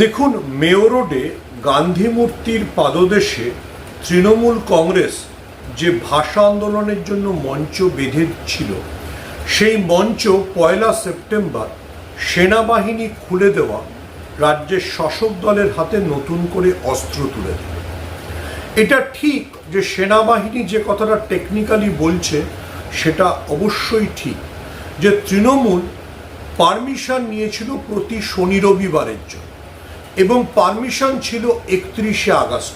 দেখুন, মেয়ো রোডে গান্ধী মূর্তির পাদদেশে তৃণমূল কংগ্রেস যে ভাষা আন্দোলনের জন্য মঞ্চ বেঁধে ছিল, সেই মঞ্চ পয়লা সেপ্টেম্বর সেনাবাহিনী খুলে দেওয়া রাজ্যের শাসক দলের হাতে নতুন করে অস্ত্র তুলে দেবে। এটা ঠিক যে সেনাবাহিনী যে কথাটা টেকনিক্যালি বলছে, সেটা অবশ্যই ঠিক যে তৃণমূল পারমিশন নিয়েছিল প্রতি শনি রবিবারের জন্য। এবং পারমিশন ছিল একত্রিশে আগস্ট।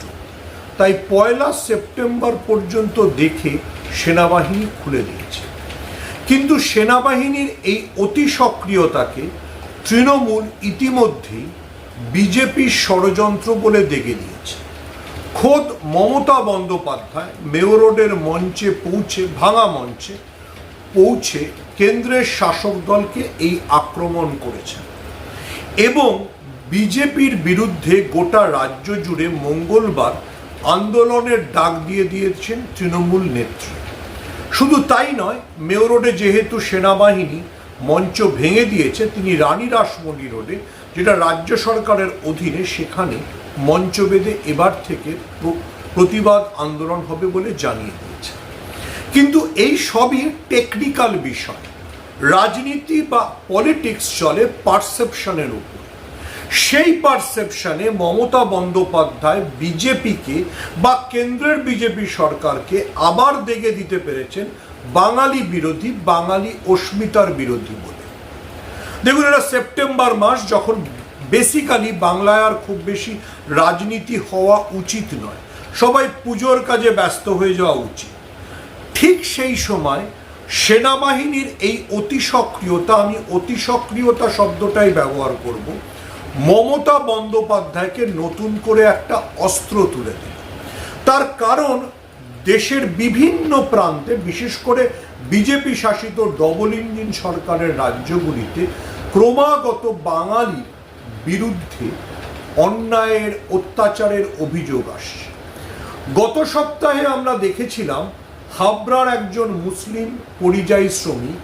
তাই পয়লা সেপ্টেম্বর পর্যন্ত দেখে সেনাবাহিনী খুলে দিয়েছে। কিন্তু সেনাবাহিনীর এই অতি সক্রিয়তাকে তৃণমূল ইতিমধ্যেই বিজেপির ষড়যন্ত্র বলে দেখে দিয়েছে। খোদ মমতা বন্দ্যোপাধ্যায় মেয়ো রোডের মঞ্চে পৌঁছে, ভাঙা মঞ্চে পৌঁছে কেন্দ্রের শাসক দলকে এই আক্রমণ করেছেন। এবং বিজেপির বিরুদ্ধে গোটা রাজ্য জুড়ে মঙ্গলবার আন্দোলনের ডাক দিয়ে দিয়েছেন তৃণমূল নেত্রী। শুধু তাই নয় মেয়ো রোডে যেহেতু সেনাবাহিনী মঞ্চ ভেঙে দিয়েছে, তিনি রানী রাসমণি রোডে, যেটা রাজ্য সরকারের অধীনে সেখানে মঞ্চ বেঁধে এবার থেকে প্রতিবাদ আন্দোলন হবে বলে জানিয়ে দিয়েছে। কিন্তু এই সবই টেকনিক্যাল বিষয়। রাজনীতি বা পলিটিক্স চলে পারসেপশনের উপর। সেই পারসেপশনে মমতা বন্দ্যোপাধ্যায় বিজেপিকে বা কেন্দ্রের বিজেপি সরকারকে আবার দেখে দিতে পেরেছেন বাঙালি বিরোধী, বাঙালি অস্মিতার বিরোধী বলে। দেখুন, এটা সেপ্টেম্বর মাস, যখন বেসিক্যালি বাংলায় আর খুব বেশি রাজনীতি হওয়া উচিত নয়। সবাই পুজোর কাজে ব্যস্ত হয়ে যাওয়া উচিত। ঠিক সেই সময় সেনাবাহিনীর এই অতি সক্রিয়তা আমি অতি সক্রিয়তা শব্দটাই ব্যবহার করব মমতা বন্দ্যোপাধ্যায়কে নতুন করে একটা অস্ত্র তুলে দিল। তার কারণ দেশের বিভিন্ন প্রান্তে, বিশেষ করে বিজেপি শাসিত ডবল ইঞ্জিন সরকারের রাজ্যগুলিতে ক্রমাগত বাঙালির বিরুদ্ধে অন্যায়ের অত্যাচারের অভিযোগ আসছে। গত সপ্তাহে আমরা দেখেছিলাম, হাবড়ার একজন মুসলিম পরিযায়ী শ্রমিক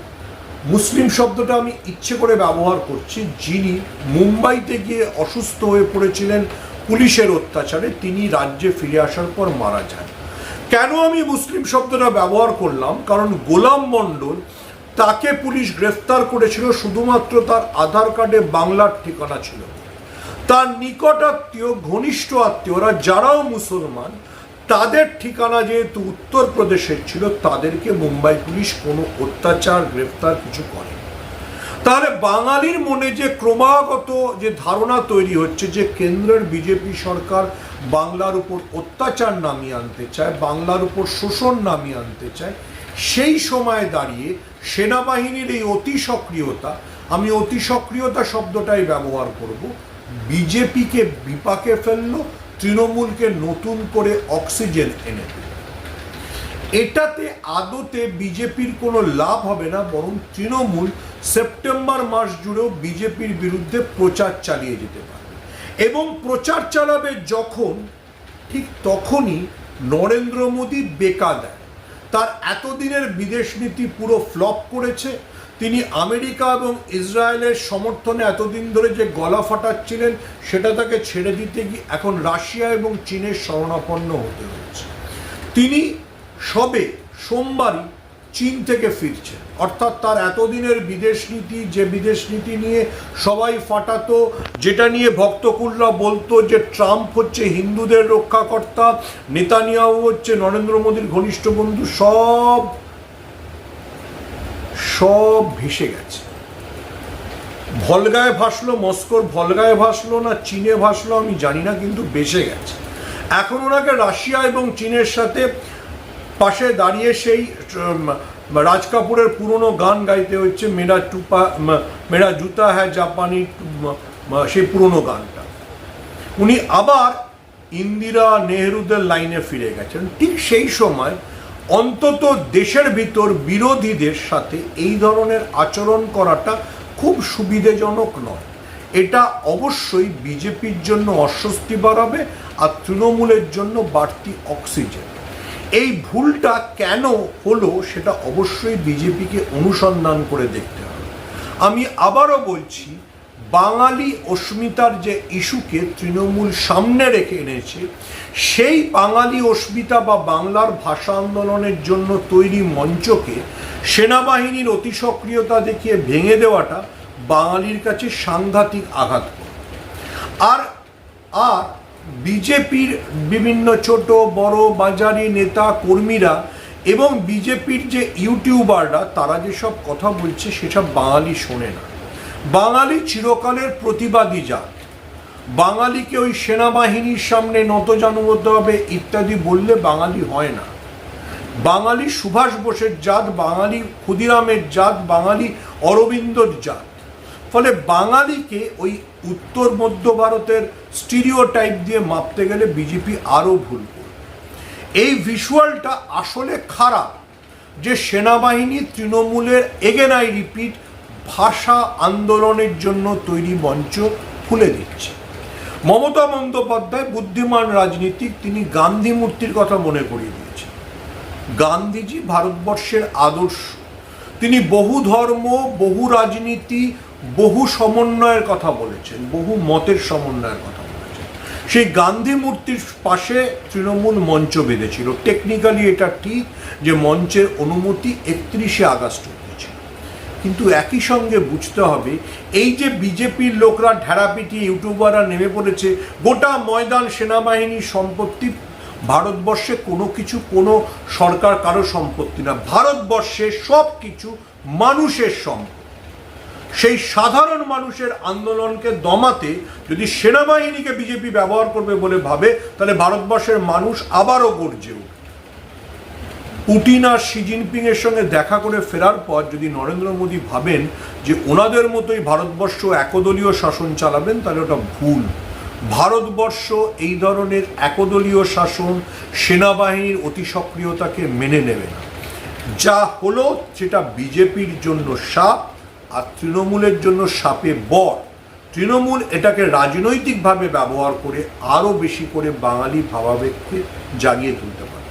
মুসলিম শব্দটা আমি ইচ্ছে করে ব্যবহার করছি। যিনি মুম্বাইতে গিয়ে অসুস্থ হয়ে পড়েছিলেন, পুলিশের অত্যাচারে তিনি রাজ্যে ফিরে আসার পর মারা যান। কেন আমি মুসলিম শব্দটা ব্যবহার করলাম? কারণ গোলাম মণ্ডল তাকে পুলিশ গ্রেফতার করেছিল, শুধুমাত্র তার আধার কার্ডে বাংলার ঠিকানা ছিল। তার নিকট আত্মীয় ঘনিষ্ঠ আত্মীয়রা, যারাও মুসলমান তাদের ঠিকানা যেহেতু উত্তরপ্রদেশের ছিল, তাদেরকে মুম্বাই পুলিশ কোনো অত্যাচার, গ্রেফতার কিছু করে তাহলে বাঙালির মনে যে ক্রমাগত যে ধারণা তৈরি হচ্ছে যে কেন্দ্রের বিজেপি সরকার বাংলার উপর অত্যাচার নামিয়ে আনতে চায়, বাংলার উপর শোষণ নামিয়ে আনতে চায়, সেই সময় দাঁড়িয়ে সেনাবাহিনীর এই অতি সক্রিয়তা, আমি অতি সক্রিয়তা শব্দটাই ব্যবহার করব, বিজেপিকে বিপাকে ফেলল তৃণমূলকে নতুন করে অক্সিজেন এনে এটাতে আদতে বিজেপির কোনো লাভ হবে না, বরং তৃণমূল সেপ্টেম্বর মাস জুড়েও বিজেপির বিরুদ্ধে প্রচার চালিয়ে যেতে পারবে। এবং প্রচার চালাবে যখন, ঠিক তখনই নরেন্দ্র মোদী বেকা দেয় তার এতদিনের বিদেশ নীতি পুরো ফ্লপ করেছে তিনি আমেরিকা এবং ইসরায়েলের সমর্থনে এতদিন ধরে যে গলা ফাটাচ্ছিলেন, সেটা তাকে ছেড়ে দিতে গিয়ে এখন রাশিয়া এবং চীনের শরণাপন্ন হতে হয়েছে তিনি সবে সোমবারই চীন থেকে ফিরছেন। অর্থাৎ তার এতদিনের বিদেশ নীতি, যে বিদেশ নীতি নিয়ে সবাই ফাটাতো, যেটা নিয়ে ভক্তকুল্লা বলতো যে ট্রাম্প হচ্ছে হিন্দুদের রক্ষাকর্তা নেতানিয়াও হচ্ছে নরেন্দ্র মোদীর ঘনিষ্ঠ বন্ধু, সব সব ভেসে গেছে। ভলগায় ভাসলো, মস্কোর ভলগায় ভাসলো না, চীনে ভাসলো আমি জানি না, কিন্তু বেসে গেছে। এখন ওনাকে রাশিয়া এবং চীনের সাথে পাশে দাঁড়িয়ে সেই রাজ কাপুরের পুরনো গান গাইতে হচ্ছে, মেরা টুপা মেরা জুতা হ্যাঁ জাপানি সেই পুরনো গানটা। উনি আবার ইন্দিরা নেহরুদের লাইনে ফিরে গেছেন। ঠিক সেই সময় অন্তত দেশের ভিতর বিরোধীদের সাথে এই ধরনের আচরণ করাটা খুব সুবিধাজনক নয়। এটা অবশ্যই বিজেপির জন্য অস্বস্তি বাড়াবে আর তৃণমূলের জন্য বাড়তি অক্সিজেন। এই ভুলটা কেন হলো সেটা অবশ্যই বিজেপিকে অনুসন্ধান করে দেখতে হবে। আমি আবারও বলছি বাঙালি অস্মিতার যে ইস্যুকে তৃণমূল সামনে রেখে এনেছে, সেই বাঙালি অস্মিতা বা বাংলার ভাষা আন্দোলনের জন্য তৈরি মঞ্চকে সেনাবাহিনীর অতি সক্রিয়তা দেখিয়ে ভেঙে দেওয়াটা বাঙালির কাছে সাংঘাতিক আঘাত আর আর বিজেপির বিভিন্ন ছোট, বড়, বাজারি নেতা কর্মীরা এবং বিজেপির যে ইউটিউবাররা, তারা যেসব কথা বলছে, সেসব বাঙালি শোনে না। বাঙালি চিরকালের প্রতিবাদী জাত বাঙালিকে ওই সেনাবাহিনীর সামনে নতজানু হতে হবে ইত্যাদি বললে বাঙালি হয় না। বাঙালি সুভাষ বোসের জাত, বাঙালি ক্ষুদিরামের জাত, বাঙালি অরবিন্দর জাত। ফলে বাঙালিকে ওই উত্তর মধ্য ভারতের স্টিরিও টাইপ দিয়ে মাপতে গেলে বিজেপি আরও ভুল এই ভিজুয়ালটা আসলে খারাপ যে সেনাবাহিনী তৃণমূলের এগেন আই রিপিট ভাষা আন্দোলনের জন্য তৈরি মঞ্চ খুলে দিচ্ছে। মমতা বন্দ্যোপাধ্যায় বুদ্ধিমান রাজনীতিক, তিনি গান্ধী মূর্তির কথা মনে করিয়ে দিয়েছেন। গান্ধীজি ভারতবর্ষের আদর্শ। তিনি বহু ধর্ম, বহু রাজনীতি, বহু সমন্বয়ের কথা বলেছেন, বহু মতের সমন্বয়ের কথা বলেছেন। সেই গান্ধী মূর্তির পাশে তৃণমূল মঞ্চ বেঁধেছিল। টেকনিক্যালি এটা ঠিক যে মঞ্চের অনুমতি একত্রিশে আগস্ট কিন্তু একই সঙ্গে বুঝতে হবে, এই যে বিজেপির লোকরা ঢেড়া পিটিয়ে ইউটিউবাররা নেমে পড়েছে, গোটা ময়দান সেনাবাহিনীর সম্পত্তি, ভারতবর্ষে কোনো কিছু, কোনো সরকার কারও সম্পত্তি না। ভারতবর্ষে সব কিছু মানুষের সম্পত্তি সেই সাধারণ মানুষের আন্দোলনকে দমাতে যদি সেনাবাহিনীকে বিজেপি ব্যবহার করবে বলে ভাবে, তাহলে ভারতবর্ষের মানুষ আবারও গর্জে উঠবে। পুটিন আর শি জিনপিং এর সঙ্গে দেখা করে ফেরার পর যদি নরেন্দ্র মোদী ভাবেন যে ওনাদের মতোই ভারতবর্ষ একদলীয় শাসন চালাবেন, তাহলে ওটা ভুল। ভারতবর্ষ এই ধরনের একদলীয় শাসন সেনাবাহিনীর অতি সক্রিয়তাকে মেনে নেবে না। যা হলো সেটা বিজেপির জন্য সাপ আর তৃণমূলের জন্য সাপে বর। তৃণমূল এটাকে রাজনৈতিকভাবে ব্যবহার করে আরও বেশি করে বাঙালি ভাবাবেগকে জাগিয়ে তুলতে পারে